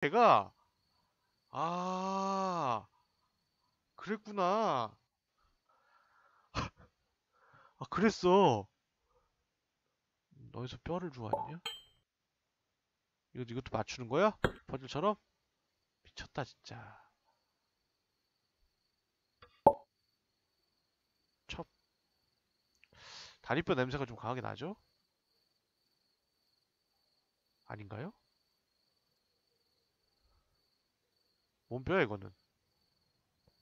걔가 아 그랬구나 아 그랬어 너에서 뼈를 주웠냐? 이거 이것도 맞추는 거야? 퍼즐처럼? 미쳤다 진짜 첩 다리뼈 냄새가 좀 강하게 나죠? 아닌가요? 뭔 뼈야 이거는?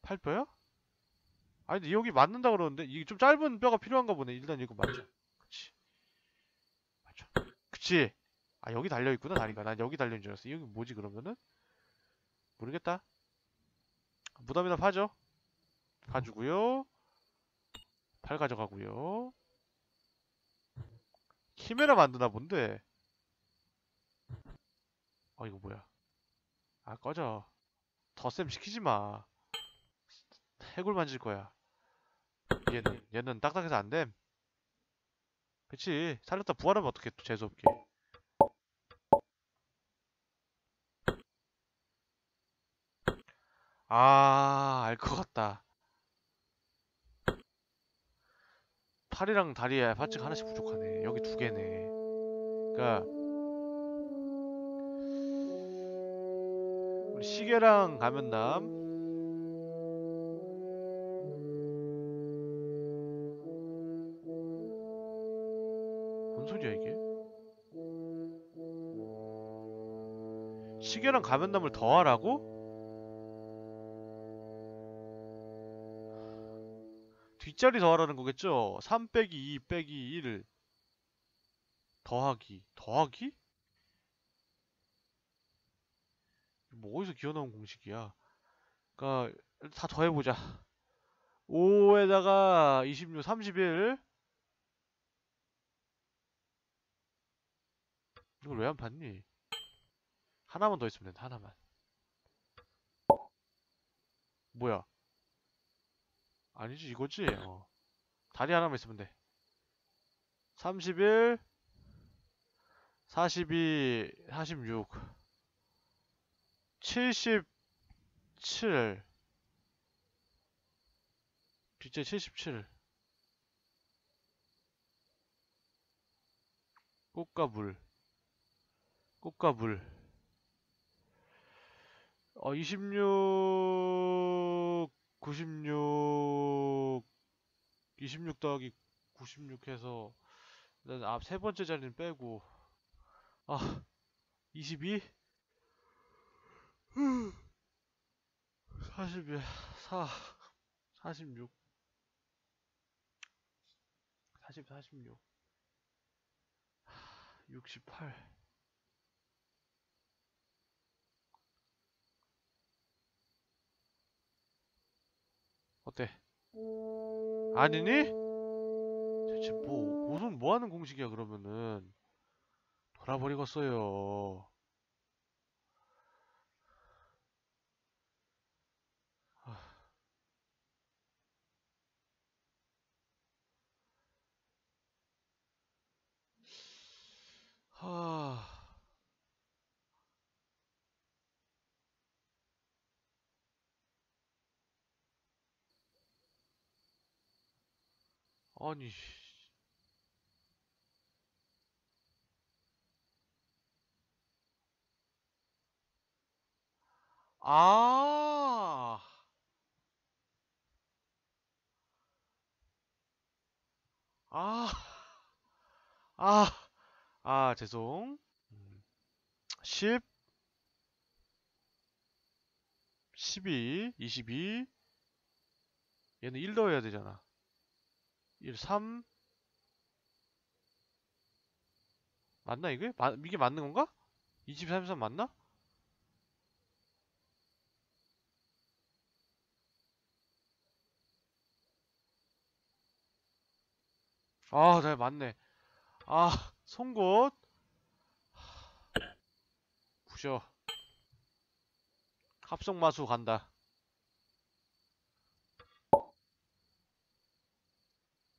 팔뼈야? 아니 근데 여기 맞는다 그러는데? 이게 좀 짧은 뼈가 필요한가 보네. 일단 이거 맞죠 그치. 맞죠 그치. 아 여기 달려있구나 다리가. 난 여기 달려있는 줄 알았어. 여기 뭐지 그러면은? 모르겠다. 무덤이나 파죠. 파주고요. 팔 가져가고요. 키메라 만드나 본데. 어 이거 뭐야? 아 꺼져 덧셈 시키지 마. 해골 만질 거야. 얘는 얘는 딱딱해서 안 됨. 그치? 살렸다 부활하면 어떡해 또 재수없게. 아 알 것 같다. 팔이랑 다리에 파츠가 하나씩 부족하네. 여기 두 개네. 그니까 우리 시계랑 가면남 뭔 소리야 이게? 시계랑 가면남을 더하라고? 뒷자리 더하라는 거겠죠? 3 빼기 2 빼기 1 더하기 더하기? 뭐 어디서 기어 나온 공식이야? 그니까 다 더해보자. 5에다가 26, 31 이걸 왜 안 봤니? 하나만 더 있으면 된다 하나만. 뭐야? 아니지 이거지? 어. 다리 하나만 있으면 돼. 31 42 46 77 뒷째 77 꽃과 물. 꽃과 물. 어, 26 96 26 더하기 96 해서 일단 앞세 번째 자리는 빼고. 아 22 42 4 46 40 46 68 어때? 아니니? 대체 뭐 무슨 뭐 하는 공식이야 그러면은 돌아버리겠어요. 하... 아니 아. 아, 아, 아, 죄송. 음, 10, 12, 22. 얘는 1 넣어야 되잖아. 1, 3. 맞나, 이게? 마, 이게 맞는 건가? 23, 3 맞나? 아, 네, 맞네. 아, 송곳. 부셔. 합성마수 간다.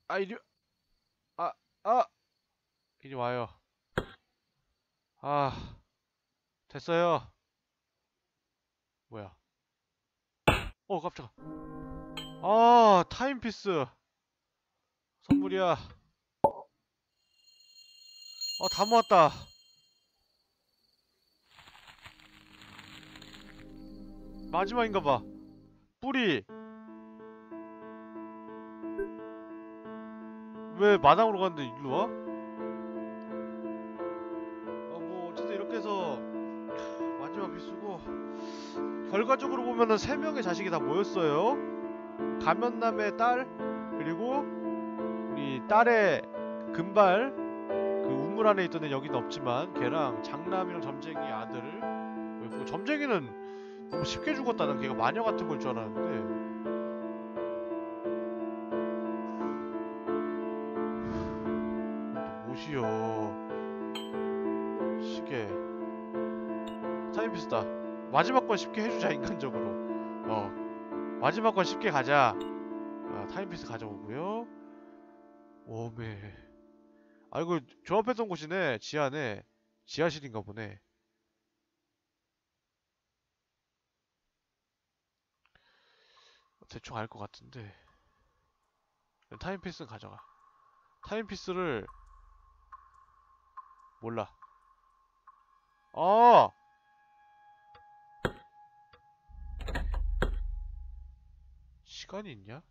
아, 이리, 아, 아! 이리 와요. 아, 됐어요. 뭐야? 어, 깜짝아. 아, 타임피스. 선물이야. 아, 다 모았다. 마지막인가 봐. 뿌리. 왜 마당으로 갔는데 일로 와? 어, 뭐 어쨌든 이렇게 해서 마지막 필수고 결과적으로 보면은 세 명의 자식이 다 모였어요. 가면남의 딸 그리고 우리 딸의 금발 그 우물 안에 있던 애 여기는 없지만 걔랑 장남이랑 점쟁이 아들 뭐 점쟁이는 너무 쉽게 죽었다 난 걔가 마녀 같은 걸 줄 알았는데. 또 못이요 시계 타임피스다. 마지막 건 쉽게 해주자 인간적으로. 어. 마지막 건 쉽게 가자. 아, 타임피스 가져오고요. 오메 아 이거 조합했던 곳이네. 지하네. 지하실인가 보네. 대충 알 것 같은데. 타임피스는 가져가. 타임피스를 몰라. 아! 시간이 있냐?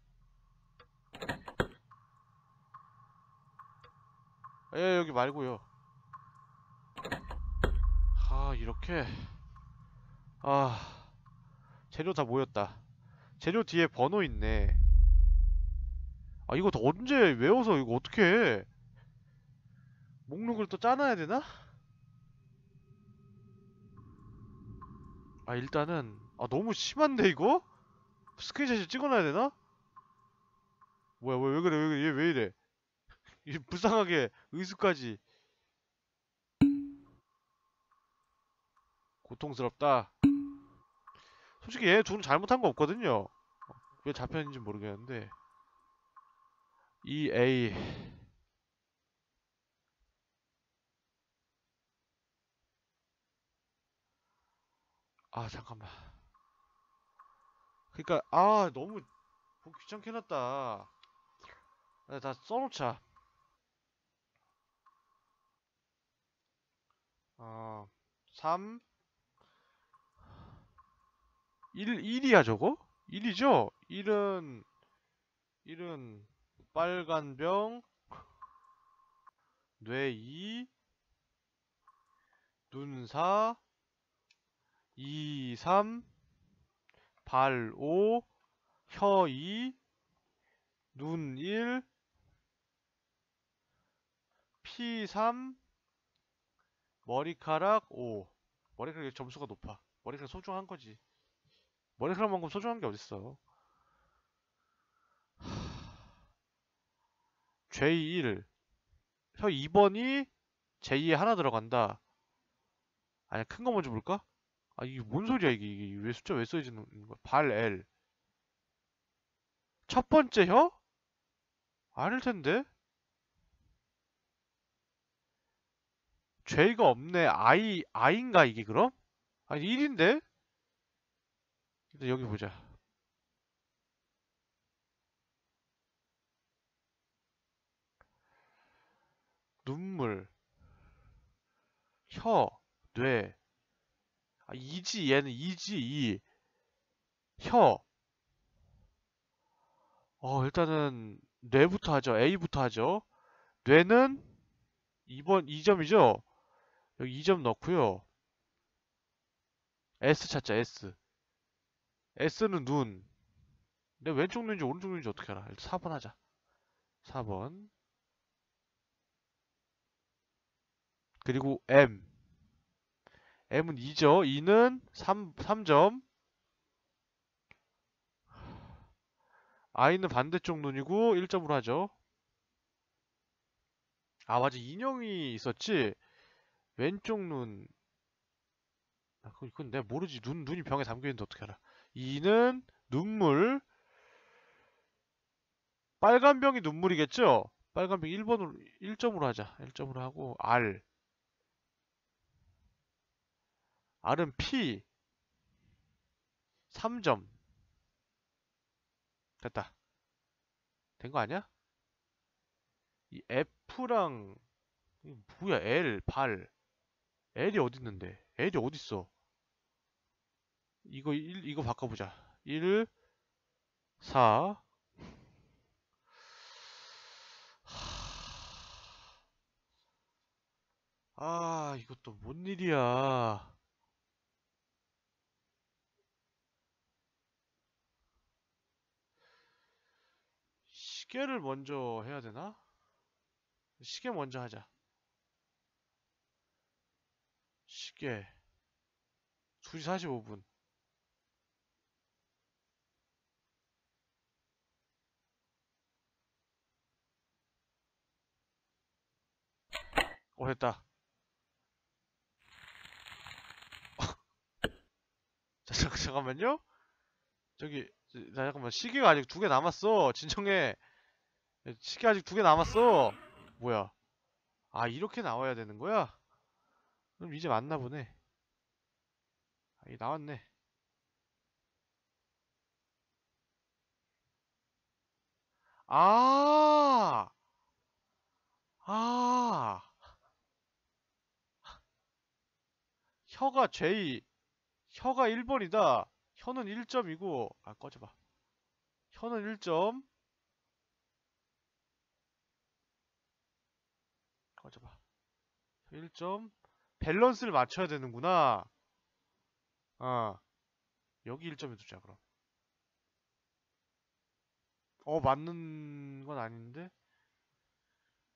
예 여기 말고요 아 이렇게 아 재료 다 모였다 재료 뒤에 번호 있네 아 이거 다 언제 외워서 이거 어떻게 해 목록을 또 짜놔야 되나? 아 일단은 아 너무 심한데 이거? 스크린샷을 찍어놔야 되나? 뭐야 왜, 왜 그래 왜 그래 얘 왜 이래 이 불쌍하게 의수까지. 고통스럽다. 솔직히 얘 둘은 잘못한 거 없거든요. 왜 잡혔는지 모르겠는데. EA 아 잠깐만. 그니까 아 너무 귀찮게 해놨다. 아, 다 써놓자 어 3 1, 1이야 저거? 1이죠? 1은 1은 빨간 병 뇌 2, 눈 4, 2, 3, 발 5, 혀 2, 눈 1, 피 3, 머리카락 5. 머리카락 점수가 높아. 머리카락 소중한 거지. 머리카락만큼 소중한 게 어딨어. J1 혀 2번이 제2에 하나 들어간다 아니 큰 거 먼저 볼까? 아 이게 뭔 소리야 이게, 이게 왜 숫자 왜 써지는 거야 발 L 첫 번째 혀? 아닐 텐데 J가 없네 I, I인가 이게 그럼? 아니 1인데? 일단 여기 보자 눈물, 혀, 뇌. 아, 이지, 얘는 이지, 이. 혀. 어, 일단은, 뇌부터 하죠. A부터 하죠. 뇌는 2번, 2점이죠? 여기 2점 넣고요. S 찾자, S. S는 눈. 내 왼쪽 눈인지 오른쪽 눈인지 어떻게 알아? 일단 4번 하자. 4번. 그리고 M. M은 2죠. 2는 3, 3점. I는 반대쪽 눈이고 1점으로 하죠. 아, 맞아. 인형이 있었지? 왼쪽 눈. 아, 그건, 내가 모르지. 눈, 눈이 병에 담겨있는데 어떻게 알아. 2는 눈물. 빨간 병이 눈물이겠죠? 빨간 병 1번으로, 1점으로 하자. 1점으로 하고, R. R은 P. 3점. 됐다. 된 거 아니야? 이 F랑 이 뭐야 L 발 L이 어디 있는데? L이 어디 있어? 이거 1 이거 바꿔보자. 1 4 아, 이것도 뭔 일이야. 시계를 먼저 해야 되나? 시계 먼저 하자. 시계. 2시 45분. 어, 됐다. 자, 잠- 잠깐만요. 저기, 저- 나 잠깐만. 시계가 아직 두 개 남았어. 진정해. 시계 아직 두 개 남았어. 뭐야. 아, 이렇게 나와야 되는 거야? 그럼 이제 맞나 보네. 아, 이 나왔네. 아! 아! 혀가 J, 혀가 1번이다. 혀는 1점이고, 아, 꺼져봐. 혀는 1점. 꺼져봐. 1점. 밸런스를 맞춰야 되는구나. 아, 여기 1점에 두자, 그럼. 어, 맞는 건 아닌데?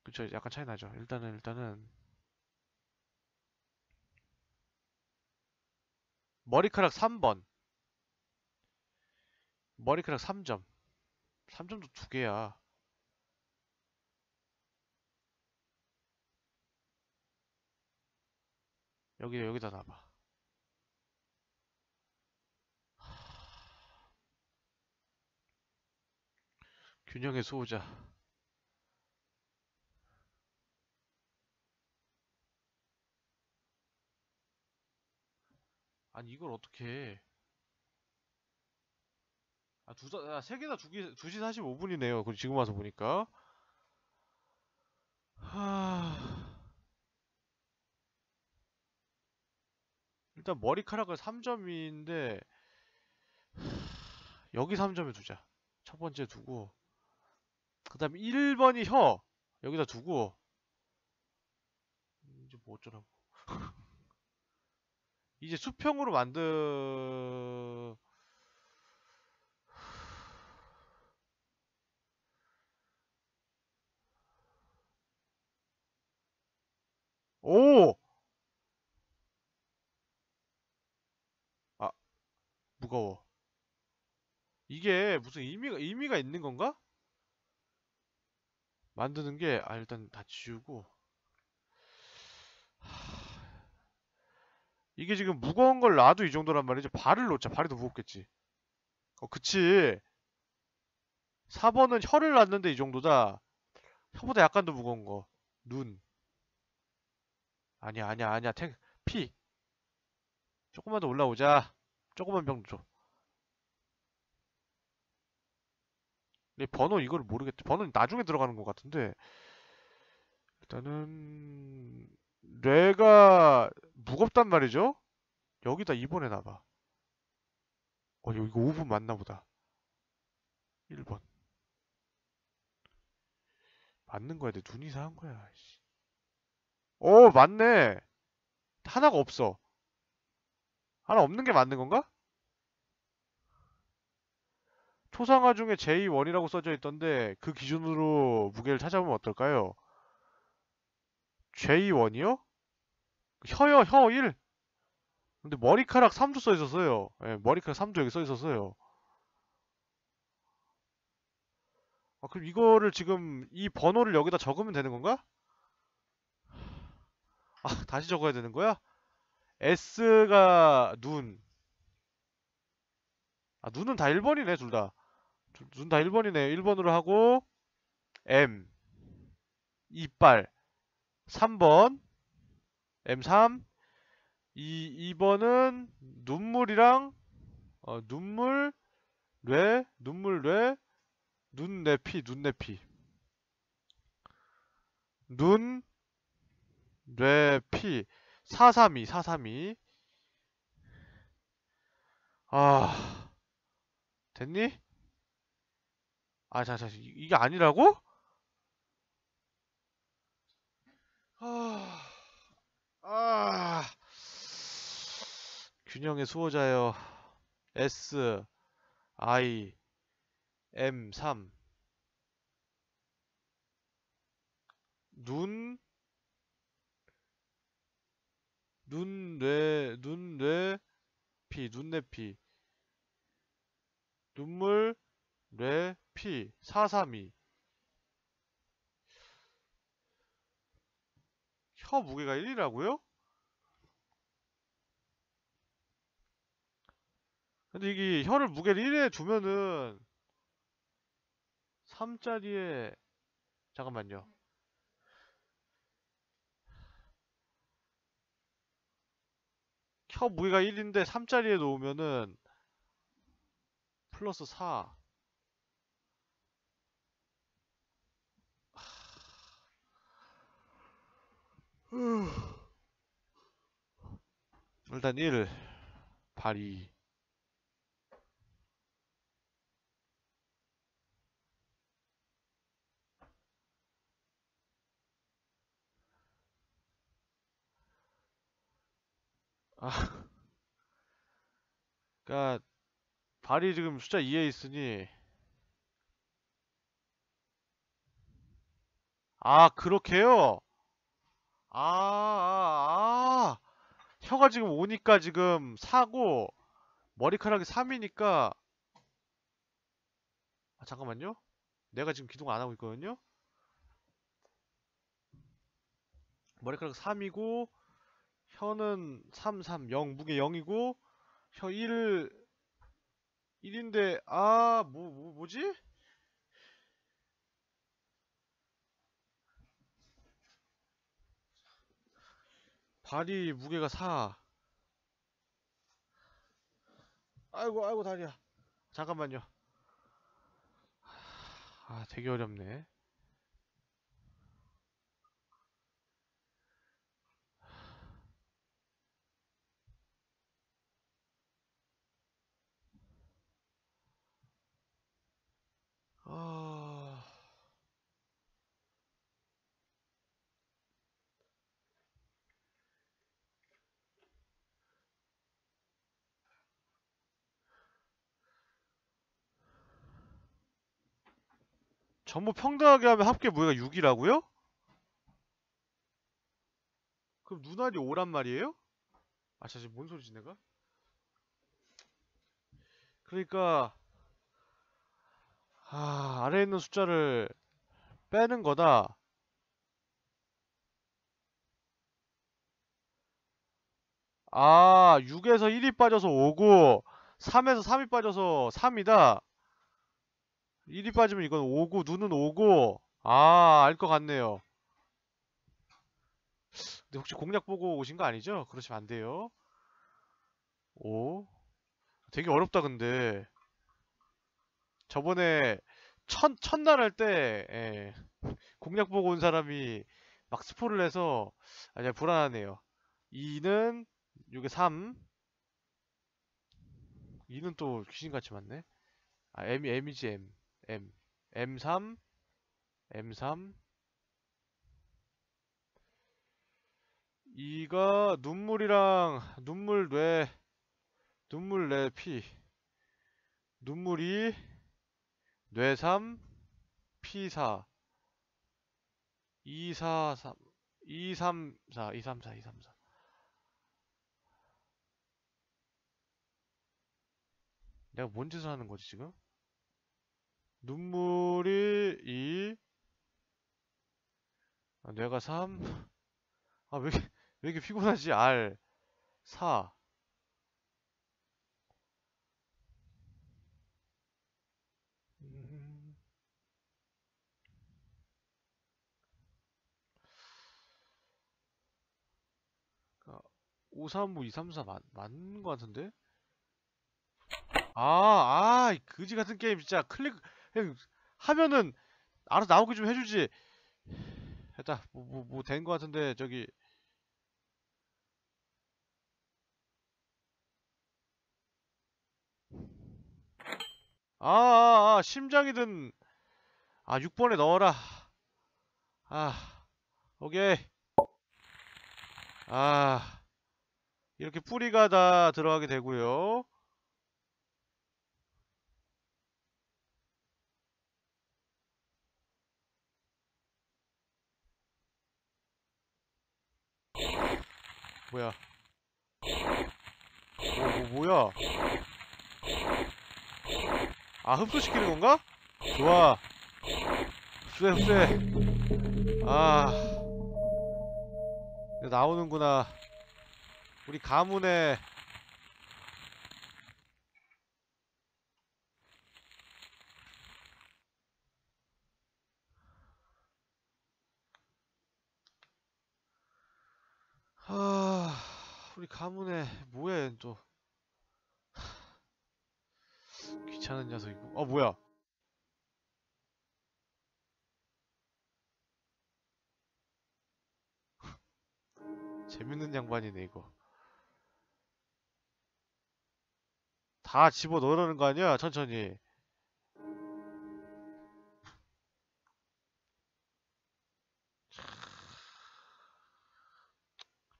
그쵸, 약간 차이 나죠. 일단은, 일단은. 머리카락 3번. 머리카락 3점. 3점도 두 개야. 여기, 여기다 놔봐. 균형의 수호자. 아니, 이걸 어떻게 해. 아, 두, 아, 세 개다 두 개, 2시 45분이네요. 그 지금 와서 보니까. 하... 일단 머리카락은 3점인데, 여기 3점에 두자. 첫 번째 두고, 그 다음에 1번이 혀. 여기다 두고, 이제 뭐 어쩌라고. 이제 수평으로 만들, 오! 무거워. 이게 무슨 의미가, 의미가 있는 건가? 만드는 게, 아, 일단 다 지우고. 이게 지금 무거운 걸 놔도 이 정도란 말이지. 발을 놓자. 발이 더 무겁겠지. 어, 그치. 4번은 혀를 놨는데 이 정도다. 혀보다 약간 더 무거운 거. 눈. 아니야, 아니야, 아니야. 탱, 피. 조금만 더 올라오자. 조금만 병 줘. 내 번호 이걸 모르겠대. 번호는 나중에 들어가는 것 같은데. 일단은 뇌가 무겁단 말이죠? 여기다 입원해놔봐. 어, 이거 5분 맞나 보다. 1번. 맞는 거야. 내 눈이 이상한 거야. 씨. 어, 맞네. 하나가 없어. 하나 없는 게 맞는 건가? 초상화 중에 J1이라고 써져 있던데 그 기준으로 무게를 찾아보면 어떨까요? J1이요? 혀요, 혀 1. 근데 머리카락 3도 써 있었어요. 예, 머리카락 3도 여기 써 있었어요. 아, 그럼 이거를 지금 이 번호를 여기다 적으면 되는 건가? 아, 다시 적어야 되는 거야? S가 눈. 아, 눈은 다 1번이네, 둘 다. 눈 다 1번이네. 1번으로 하고, M. 이빨. 3번. M3. 이, 2번은 눈물이랑 어, 눈물, 뇌, 눈물, 뇌, 눈, 뇌, 피, 눈, 뇌, 피. 눈, 뇌, 피. 432, 432. 아, 됐니? 아, 자, 자, 이- 이게 아니라고? 아, 아, 균형의 수호자여. S, I, M, 3. 눈, 눈, 뇌, 눈, 뇌, 피, 눈, 뇌, 피. 눈물, 뇌, 피. 432. 혀 무게가 1이라고요? 근데 이게 혀를 무게를 1에 두면은 3짜리에 잠깐만요. 혀 무게가 1인데 3짜리에 놓으면은 플러스 4. 일단 1, 발 2. 아, 그니까 발이 지금 숫자 2에 있으니 아 그렇게요? 아, 아, 아. 혀가 지금 오니까 지금 4고 머리카락이 3이니까 아 잠깐만요 내가 지금 기동 안 하고 있거든요 머리카락 3이고 혀는 3, 3, 0 무게 0이고 혀 1, 1인데 아 뭐, 뭐 뭐지? 발이 무게가 4 아이고 아이고 다리야. 잠깐만요. 아 되게 어렵네 전부 평등하게 하면 합계 무게가 6이라고요? 그럼 눈알이 5란 말이에요? 아, 자, 지금 뭔 소리지, 내가? 그러니까, 아, 아래에 있는 숫자를 빼는 거다. 아, 6에서 1이 빠져서 5고, 3에서 3이 빠져서 3이다. 1이 빠지면 이건 5고, 눈은 5고, 아, 알 것 같네요. 근데 혹시 공략 보고 오신 거 아니죠? 그러시면 안 돼요. 5. 되게 어렵다, 근데. 저번에 첫, 첫날 할 때, 예, 공략 보고 온 사람이 막 스포를 해서, 아, 제가 불안하네요. 2는, 요게 3. 2는 또 귀신같이 많네. 아, M이, M이지, M. M. M3, M3. 이가 눈물이랑 눈물 뇌 눈물 뇌피 눈물이 뇌3 피4 243 234 234 234 내가 뭔 짓을 하는 거지 지금? 눈물이 2 아, 뇌가 3 아, 왜, 이렇게- 왜 이렇게 피곤하지? R 4 음, 535, 234 맞, 맞는 거 같은데? 아, 아, 이 그지 같은 게임 진짜 클릭 하면은 알아서 나오게 좀 해주지. 됐다. 뭐 뭐 뭐된거 같은데 저기 아, 아, 아 심장이든 아 6번에 넣어라. 아, 오케이. 아, 이렇게 뿌리가 다 들어가게 되고요. 뭐야? 뭐, 뭐, 뭐야? 아, 흡수시키는 건가? 좋아. 흡수해, 흡수해. 아. 나오는구나. 우리 가문에 가문에 뭐야 또. 귀찮은 녀석이고 어 뭐야? 재밌는 양반이네 이거. 다 집어 넣으라는 거 아니야 천천히.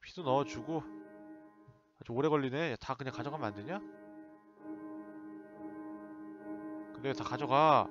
피도 넣어주고 아주 오래 걸리네 다 그냥 가져가면 안 되냐? 그래 다 가져가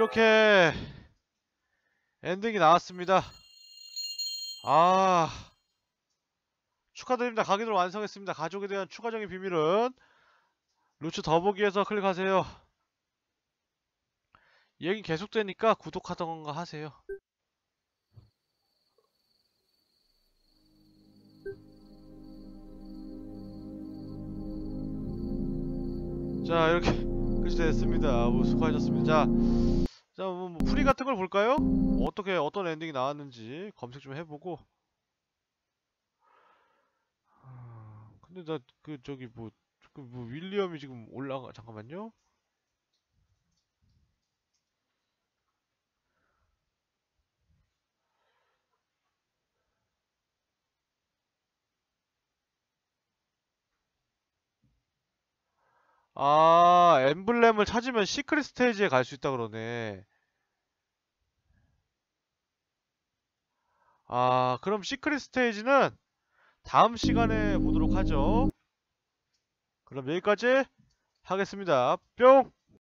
이렇게 엔딩이 나왔습니다. 아 축하드립니다. 가기를 완성했습니다. 가족에 대한 추가적인 비밀은 루츠 더보기에서 클릭하세요. 이 얘기 계속되니까 구독하던가 하세요. 자 이렇게 끝이 됐습니다. 뭐 수고하셨습니다. 자, 자 뭐, 뭐 프리 같은 걸 볼까요? 어떻게 어떤 엔딩이 나왔는지 검색 좀 해보고. 아, 근데 나 그 저기 뭐, 그 뭐 윌리엄이 지금 올라가 잠깐만요. 아 엠블렘을 찾으면 시크릿 스테이지에 갈 수 있다 그러네 아 그럼 시크릿 스테이지는 다음 시간에 보도록 하죠. 그럼 여기까지 하겠습니다. 뿅